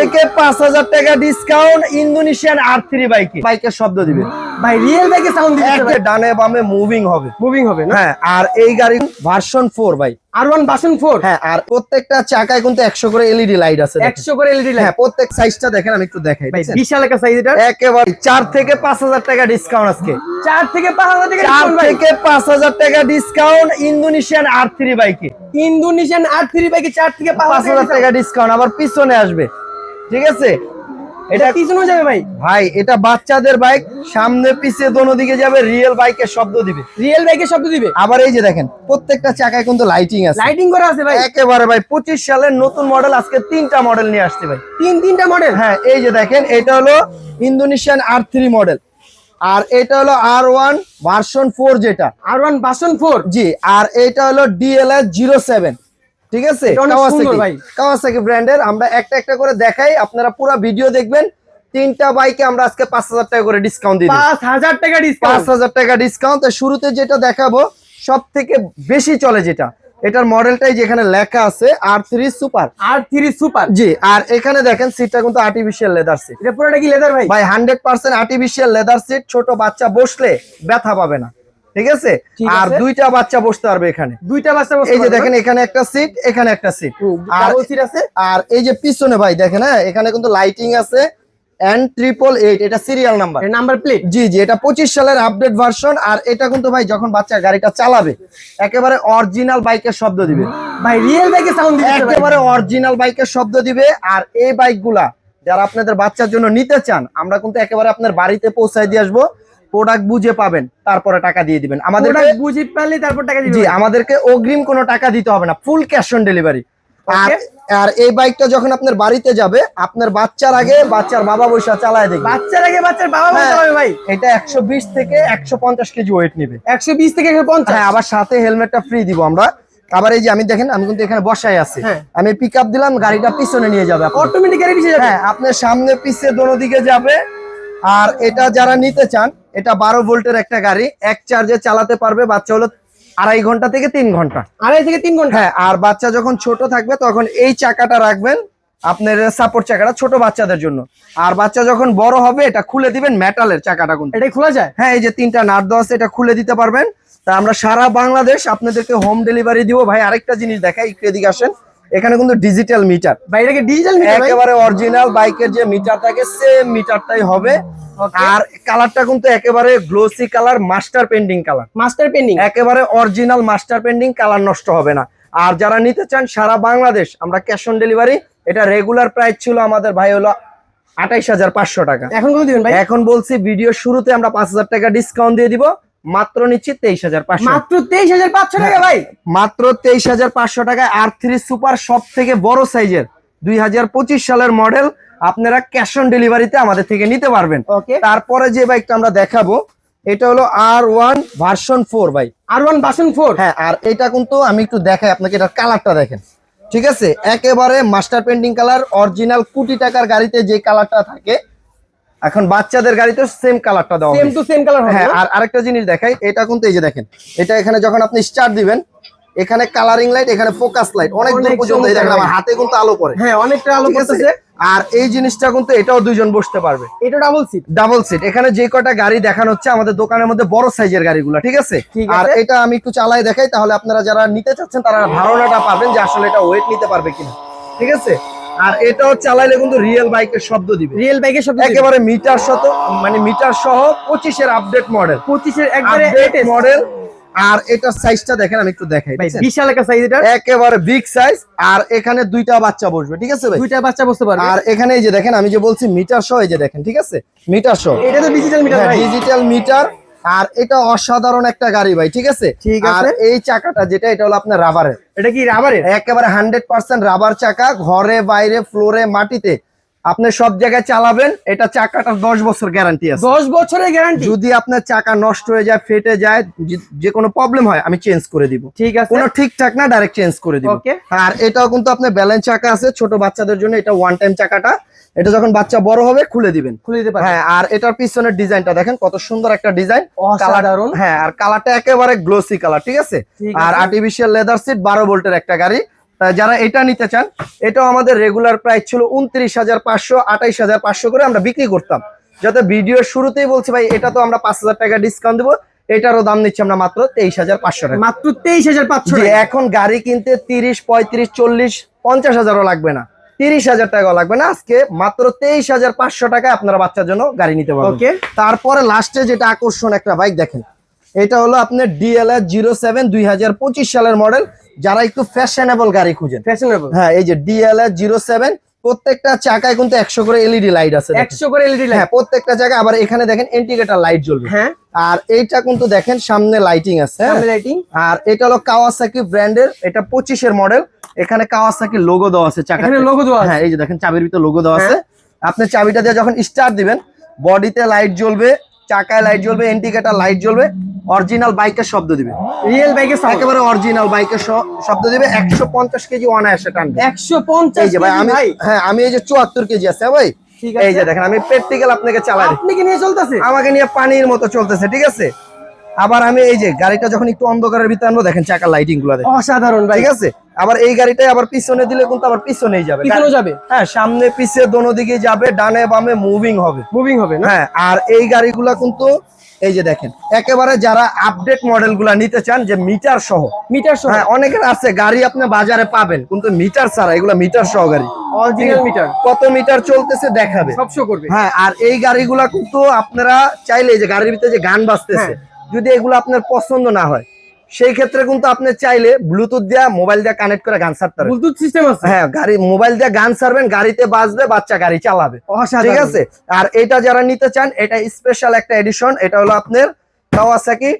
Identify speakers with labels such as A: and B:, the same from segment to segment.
A: থেকে পাঁচ হাজার টাকা ডিসকাউন্ট ইন্দোনেশিয়ান আর থ্রি বাইকে বাইকের শব্দ দিবে।
B: ভাই রিয়েল বাইকে সাউন্ড
A: একে ডানে বামে মুভিং হবে।
B: মুভিং হবে না?
A: হ্যাঁ আর এই গাড়ি ভার্সন ফোর ভাই। হ্যাঁ আর প্রত্যেকটা চাকায় কিন্তু একশো করে এলইডি লাইট আছে দেখেন।
B: একশো করে এলইডি
A: হ্যাঁ প্রত্যেক সাইজটা দেখেন আমি একটু দেখাই
B: ভাই বিশাল একটা সাইজ এটা
A: একেবারে চার থেকে পাঁচ হাজার টাকা ডিসকাউন্ট আজকে।
B: থেকে টাকা
A: থেকে ডিসকাউন্ট ইন্দোনেশিয়ান বাইকে
B: ইন্দোনেশিয়ান বাইকে থেকে পাঁচ
A: পাঁচ হাজার টাকা ডিসকাউন্ট আবার পিছনে আসবে। ঠিক আছে?
B: এটা পিছনে যাবে ভাই।
A: ভাই এটা বাচ্চাদের বাইক সামনে পিছে দোনো দিকে যাবে রিয়েল বাইকের শব্দ দিবে।
B: রিয়েল বাইকের শব্দ দিবে?
A: আবার এই যে দেখেন প্রত্যেকটা চাকায় কিন্তু লাইটিং আছে।
B: লাইটিং করা আছে ভাই।
A: একেবারে ভাই পঁচিশ সালের নতুন মডেল আজকে তিনটা মডেল নিয়ে আসছে ভাই।
B: তিন তিনটা মডেল
A: হ্যাঁ এই যে দেখেন এটা হলো ইন্দোনেশিয়ান আর থ্রি মডেল আর এটা হলো আর ওয়ান ভার্সন ফোর যেটা।
B: আর ওয়ান বাসন ফোর
A: জি আর এটা হলো ডিএলএস জিরো সেভেন ঠিক আছে। কাওয়াসাকি ব্র্যান্ডের আমরা একটা একটা করে দেখাই। আপনারা পুরো ভিডিও দেখবেন। তিনটা বাইকে আমরা আজকে পাঁচ হাজার টাকা করে ডিসকাউন্ট দিই
B: পাঁচ হাজার টাকা
A: পাঁচ
B: ডিসকাউন্ট
A: হাজার টাকা ডিসকাউন্ট শুরুতে যেটা দেখাবো সব থেকে বেশি চলে যেটা এটার মডেলটাই যেখানে লেখা আছে R three super
B: R three super
A: জি আর এখানে দেখেন সিটটা কিন্তু আর্টিফিশিয়াল লেদার সিট
B: এটা পুরোটা কি লেদার ভাই?
A: ভাই hundred percent artificial leather seat ছোট বাচ্চা বসলে ব্যথা পাবে না। ঠিক আছে? আর দুইটা বাচ্চা বসতে পারবে এখানে।
B: দুইটা বাচ্চা বসতে
A: এই যে দেখেন এখানে একটা সিট এখানে একটা সিট আর
B: সিট আছে?
A: আর এই যে পিছনে ভাই দেখেন হ্যাঁ? এখানে কিন্তু লাইটিং আছে। এন ট্রিপল এইট এটা সিরিয়াল নাম্বার
B: নাম্বার প্লেট
A: জি জি এটা পঁচিশ সালের আপডেট ভার্সন আর এটা কিন্তু ভাই যখন বাচ্চা গাড়িটা চালাবে একেবারে অরিজিনাল বাইকের শব্দ দিবে।
B: ভাই রিয়েল বাইকে সাউন্ড ভাই।
A: একেবারে অরিজিনাল বাইকের শব্দ দিবে। আর এই বাইকগুলা যারা আপনাদের বাচ্চার জন্য নিতে চান আমরা কিন্তু একেবারে আপনার বাড়িতে পৌঁছায় দিয়ে আসব। প্রোডাক্ট বুঝে পাবেন তারপরে টাকা দিয়ে দিবেন। আমাদের
B: বুঝি পারলে তারপর টাকা
A: জি আমাদেরকে অগ্রিম কোনো টাকা দিতে হবে না ফুল ক্যাশ অন ডেলিভারি আর আর এই বাইকটা যখন আপনার বাড়িতে যাবে আপনার বাচ্চার আগে বাচ্চার বাবা বৈশা চালায় দেখবে।
B: বাচ্চার আগে বাচ্চার বাবা
A: হ্যাঁ।
B: হবে ভাই।
A: এটা একশো বিশ থেকে একশো পঞ্চাশ কেজি ওয়েট নেবে।
B: একশো বিশ থেকে একশো পঞ্চাশ।
A: হ্যাঁ আবার সাথে হেলমেটটা ফ্রি দিব আমরা। আবার এই যে আমি দেখেন আমি কিন্তু এখানে বসাই আছি।
B: হ্যাঁ।
A: আমি পিক আপ দিলাম গাড়িটা পিছনে নিয়ে যাবে আপনার।
B: অটোমেটিক গাড়ি পিছিয়ে যাবে।
A: হ্যাঁ আপনার সামনে পিছে দোনো দিকে যাবে। আর এটা যারা নিতে চান এটা বারো ভোল্টের একটা গাড়ি এক চার্জে চালাতে পারবে বাচ্চা হলো আড়াই ঘণ্টা থেকে তিন ঘণ্টা।
B: আড়াই থেকে তিন ঘণ্টা?
A: হ্যাঁ আর বাচ্চা যখন ছোট থাকবে তখন এই চাকাটা রাখবেন আপনার সাপোর্ট চাকাটা ছোট বাচ্চাদের জন্য। আর বাচ্চা যখন বড় হবে এটা খুলে দিবেন মেটালের চাকাটা কিন্তু।
B: এটাই খোলা যায়?
A: হ্যাঁ এই যে তিনটা নাট আছে এটা খুলে দিতে পারবেন। তা আমরা সারা বাংলাদেশ আপনাদেরকে হোম ডেলিভারি দিব। ভাই আরেকটা জিনিস দেখাই একটু এদিকে আসেন। এখানে কিন্তু ডিজিটাল মিটার
B: ভাই এটাকে ডিজিটাল মিটার
A: একেবারে অরিজিনাল বাইকের যে মিটার থাকে সেম মিটারটাই হবে. আর কালারটা কিন্তু একেবারে glossy colour master pending colour
B: master pending
A: একেবারে অরিজিনাল মাস্টার পেন্ডিং কালার নষ্ট হবে না। আর যারা নিতে চান সারা বাংলাদেশ আমরা ক্যাশ অন ডেলিভারি এটা রেগুলার প্রাইস ছিল আমাদের ভাই হলো আঠাইশ হাজার পাঁচশো টাকা।
B: এখন কত দিবেন ভাই?
A: এখন বলছি ভিডিও শুরুতে আমরা পাঁচ হাজার টাকা ডিসকাউন্ট দিয়ে দিব মাত্র নিচ্ছি তেইশ হাজার পাঁচশো।
B: মাত্র তেইশ হাজার পাঁচশো টাকা
A: হ্যাঁ।
B: ভাই
A: মাত্র তেইশ হাজার পাঁচশো টাকায় আর থ্রি সুপার সব থেকে বড় সাইজের দুই হাজার পঁচিশ সালের মডেল আপনারা ক্যাশ অন ডেলিভারিতে আমাদের থেকে নিতে পারবেন।
B: ওকে
A: তারপরে যে বাইকটা আমরা দেখাবো এটা হলো আর ওয়ান ভার্সন ফোর ভাই।
B: আর ওয়ান ভার্সন ফোর
A: হ্যাঁ আর এটা কিন্তু আমি একটু দেখাই আপনাকে এটার কালারটা দেখেন। ঠিক আছে? একেবারে মাস্টার পেন্টিং কালার অরিজিনাল কোটি টাকার গাড়িতে যে কালারটা থাকে এখন বাচ্চাদের গাড়িতে সেম কালারটা দেওয়া
B: সেম। টু সেম কালার
A: হ্যাঁ আর আরেকটা জিনিস দেখাই এটা কিন্তু এই যে দেখেন এটা এখানে যখন আপনি স্টার্ট দিবেন এখানে কালারিং লাইট এখানে ফোকাস লাইট অনেক দূর পর্যন্ত দেখেন আমার হাতে কিন্তু আলো পড়ে।
B: হ্যাঁ অনেকটা আলো? করতেছে
A: আর এই জিনিসটা কিন্তু এটাও দুইজন বসতে পারবে।
B: এটা ডাবল সিট
A: ডাবল সিট এখানে যে কটা গাড়ি দেখানো হচ্ছে আমাদের দোকানের মধ্যে বড় সাইজের গাড়িগুলো ঠিক আছে? আর এটা আমি একটু চালাই দেখাই তাহলে আপনারা যারা নিতে চাচ্ছেন তারা ধারণাটা পাবেন যে আসলে এটা ওয়েট নিতে পারবে কিনা। ঠিক আছে? আর এটাও চালাইলে কিন্তু রিয়েল বাইকের শব্দ দিবে।
B: রিয়েল বাইকের শব্দ
A: একেবারে মিটার শত মানে মিটার সহ পঁচিশের আপডেট মডেল
B: পঁচিশের একবারে
A: মডেল আর এটার সাইজটা দেখেন আমি একটু দেখাই
B: বিশাল একটা সাইজ এটা।
A: একেবারে বিগ সাইজ আর এখানে দুইটা বাচ্চা বসবে ঠিক আছে ভাই?
B: দুইটা বাচ্চা বসতে পারবে।
A: আর এখানে এই যে দেখেন আমি যে বলছি মিটার সহ এই যে দেখেন ঠিক আছে? মিটার সহ।
B: এটা তো ডিজিটাল মিটার ভাই।
A: ডিজিটাল মিটার আর এটা অসাধারণ একটা গাড়ি ভাই ঠিক আছে?
B: ঠিক
A: আর
B: আছে।
A: এই চাকাটা যেটা এটা হলো আপনার রাবারের
B: এটা কি রাবারের
A: একেবারে হান্ড্রেড পার্সেন্ট রাবার চাকা ঘরে বাইরে ফ্লোরে মাটিতে। আপনি সব জায়গায় চালাবেন এটা চাকাটার দশ বছর গ্যারান্টি আছে।
B: দশ বছরের গ্যারান্টি
A: যদি আপনার চাকা নষ্ট হয়ে যায় ফেটে যায় যে- কোনো প্রবলেম হয় আমি চেঞ্জ করে দিব।
B: ঠিক আছে।
A: কোনো ঠিকঠাক না ডাইরেক্ট চেঞ্জ করে দিব. আর এটাও কিন্তু আপনার ব্যালেন্স চাকা আছে ছোট বাচ্চাদের জন্য এটা ওয়ান টাইম চাকাটা। এটা যখন বাচ্চা বড় হবে খুলে দিবেন।
B: খুলে দিতে পারবে
A: হ্যাঁ আর এটার পিছনের ডিজাইনটা দেখেন কত সুন্দর একটা ডিজাইন। হ্যাঁ আর কালারটা একেবারে গ্লোসি কালার ঠিক আছে? আর আর্টিফিশিয়াল লেদার সিট বারো ভোল্টের একটা গাড়ি। যারা এটা নিতে চান এটাও আমাদের রেগুলার প্রাইস ছিল উনত্রিশ হাজার পাঁচশো আঠাইশ হাজার পাঁচশো করে আমরা বিক্রি করতাম। যাতে ভিডিওর শুরুতেই বলছি ভাই এটা তো আমরা পাঁচ হাজার টাকা ডিসকাউন্ট দেবো এটারও দাম নিচ্ছি আমরা মাত্র তেইশ হাজার পাঁচশো টাকা।
B: মাত্র তেইশ হাজার পাঁচশো
A: এখন গাড়ি কিনতে তিরিশ পঁয়ত্রিশ চল্লিশ পঞ্চাশ হাজারও লাগবে না। তিরিশ হাজার টাকাও লাগবে না আজকে মাত্র তেইশ হাজার পাঁচশো টাকায় আপনারা বাচ্চার জন্য গাড়ি নিতে পারবেন।
B: ওকে
A: তারপরে লাস্টে যেটা আকর্ষণ একটা বাইক দেখেন এটা হলো আপনার ডিএলআর জিরো সেভেন দুই হাজার পঁচিশ সালের মডেল যারা একটু ফ্যাশনেবল গাড়ি খুঁজেন।
B: ফ্যাশনেবল
A: হ্যাঁ এই যে ডিএলআর জিরো সেভেন প্রত্যেকটা চাকায় কিন্তু একশো করে এলইডি লাইট আছে
B: একশো করে এলইডি
A: হ্যাঁ প্রত্যেকটা জায়গায় আবার এখানে দেখেন ইন্ডিকেটর লাইট জ্বলবে।
B: হ্যাঁ।
A: আর এইটা কিন্তু দেখেন সামনে লাইটিং আছে। হ্যাঁ?
B: লাইটিং
A: আর এটা হলো কাওয়াসাকি ব্র্যান্ডের এটা পঁচিশের মডেল এখানে কাওয়াসাকি লোগো দেওয়া আছে চাকা
B: লোগো দেওয়া আছে।
A: হ্যাঁ এই যে দেখেন চাবির ভিতরে লোগো দেওয়া আছে। আপনি চাবিটা দিয়ে যখন স্টার্ট দিবেন বডিতে লাইট জ্বলবে চাকায় লাইট জ্বলবে ইন্ডিকেটর লাইট জ্বলবে। অরিজিনাল বাইকের শব্দ দিবে।
B: রিয়েল বাইকের
A: একেবারে অরিজিনাল বাইকের শব্দ দিবে। একশো পঞ্চাশ কেজি অনায়াসে টানবে।
B: একশো পঞ্চাশ
A: ভাই আমি হ্যাঁ আমি এই যে চুয়াত্তর কেজি আছে হ্যাঁ ভাই?
B: ঠিক
A: এই যে দেখেন আমি প্র্যাকটিক্যাল আপনাকে চালাই দিই।
B: আপনি কি নিয়ে চলতেছে?
A: আমাকে নিয়ে পানির মতো চলতেছে ঠিক আছে? আবার আমি এই যে গাড়িটা যখন একটু অন্ধকারের ভিতরে আনব দেখেন চাকার লাইটিংগুলো দেখেন।
B: অসাধারণ ভাই।
A: ঠিক আছে? আবার এই গাড়িটাই আবার পিছনে দিলে কিন্তু আবার পিছনেই যাবে।
B: পিছনে যাবে।
A: হ্যাঁ সামনে পিছে দোনো দিকে যাবে ডানে বামে মুভিং হবে।
B: মুভিং হবে না?
A: হ্যাঁ আর এই গাড়িগুলা কিন্তু এই যে দেখেন একেবারে যারা আপডেট মডেলগুলা নিতে চান যে মিটার সহ
B: মিটার সহ।
A: হ্যাঁ অনেকের আছে গাড়ি আপনি বাজারে পাবেন কিন্তু মিটার ছাড়া এগুলো মিটার সহ গাড়ি।
B: অরিজিনাল মিটার
A: কত মিটার চলতেছে দেখাবে।
B: করবে।
A: হ্যাঁ আর এই গাড়িগুলা কিন্তু আপনারা চাইলে যে গাড়ির ভিতরে যে গান বাজতেছে যদি এগুলো আপনার পছন্দ না হয় সেই ক্ষেত্রে কিন্তু আপনি চাইলে ব্লুটুথ দিয়া মোবাইল দিয়ে কানেক্ট করে গান সারতে পারবেন
B: ব্লুটুথ সিস্টেম আছে?
A: হ্যাঁ গাড়ি মোবাইল দিয়ে গান সারবেন গাড়িতে বাজবে বাচ্চা গাড়ি চালাবে। ঠিক আছে? আর এটা যারা নিতে চান এটা স্পেশাল একটা এডিশন এটা হলো আপনার কাওয়াসাকি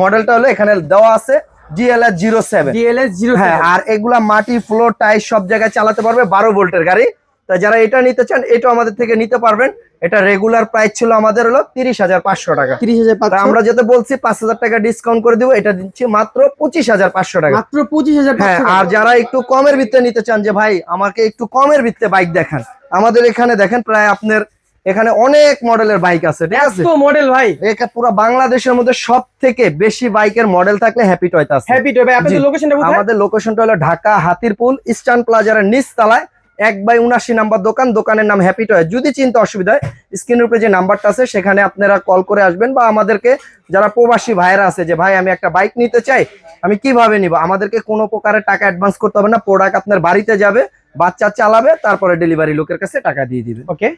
A: মডেলটা হলো এখানে দেওয়া আছে GLS zero seven
B: DLS zero
A: হ্যাঁ আর এগুলা মাটি ফ্লোর টাইস সব জায়গায় চালাতে পারবে বারো ভোল্টের গাড়ি। তা যারা এটা নিতে চান এটা আমাদের থেকে নিতে পারবেন। এটা রেগুলার প্রাইস ছিল আমাদের হলো তিরিশ হাজার পাঁচশো টাকা।
B: তিরিশ হাজার
A: আমরা যেটা বলছি পাঁচ হাজার টাকা ডিসকাউন্ট করে দিব এটা দিচ্ছি মাত্র পঁচিশ হাজার পাঁচশো টাকা।
B: মাত্র পঁচিশ হাজার
A: হ্যাঁ আর যারা একটু কমের ভিত্তে নিতে চান যে ভাই আমাকে একটু কমের ভিত্তে বাইক দেখান। আমাদের এখানে দেখেন প্রায় আপনার এখানে অনেক মডেলের বাইক আছে ঠিক আছে?
B: মডেল ভাই।
A: পুরো বাংলাদেশের মধ্যে সব থেকে বেশি বাইকের মডেল থাকলে হ্যাপি টয়টা আছে।
B: হ্যাপি তো ভাই আপনাদের
A: জি।
B: লোকেশনটা কোথায়?
A: আমাদের লোকেশনটা হলো ঢাকা হাতিরপুল ইস্টার্ন প্লাজার নিচ তলায় এক বাই উনাশি নাম্বার দোকান, দোকানের নাম হ্যাপি টয় যদি চিন্তা অসুবিধা হয়, স্ক্রিনের উপরে যে নাম্বারটা আছে, সেখানে আপনারা কল করে আসবেন বা আমাদেরকে যারা প্রবাসী ভাইয়েরা আছে, যে ভাই আমি একটা বাইক নিতে চাই, আমি কীভাবে নিব? আমাদেরকে কোনো প্রকারের টাকা অ্যাডভান্স করতে হবে না। প্রোডাক্ট আপনার বাড়িতে যাবে, বাচ্চা চালাবে, তারপরে ডেলিভারি লোকের কাছে টাকা দিয়ে দিবে।
B: ওকে